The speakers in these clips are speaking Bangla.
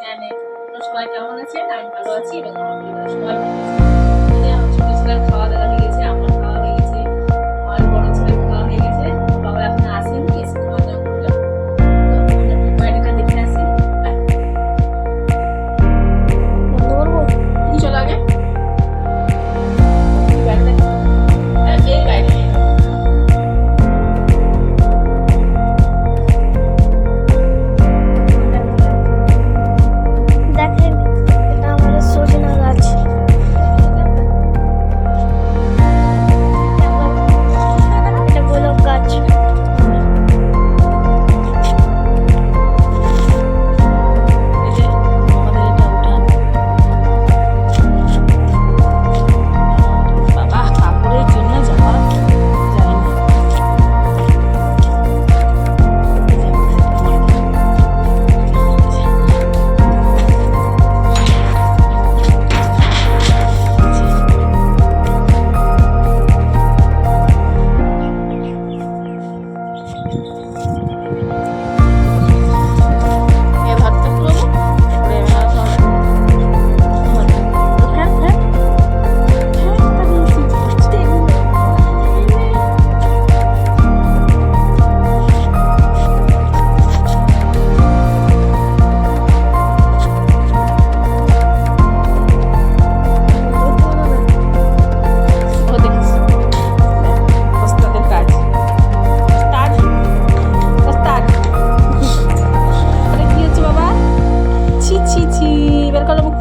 চ্যানেল। তোমরা সবাই কেমন আছেন? আমি ভালো আছি এবং আমার পরিবারের সবাই ভালো আছে খাওয়া দাওয়া হয়ে গেছে। আমার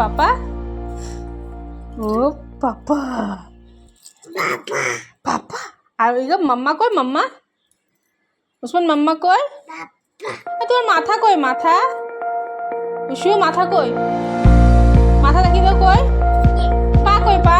পাপা ও পাপা পাপা আর মাম্মা কই মাম্মা উসমান মাম্মা কই তোমার মাথা কই মাথা উসু মাথা কই মাথা দেখি তো কই পা কই পা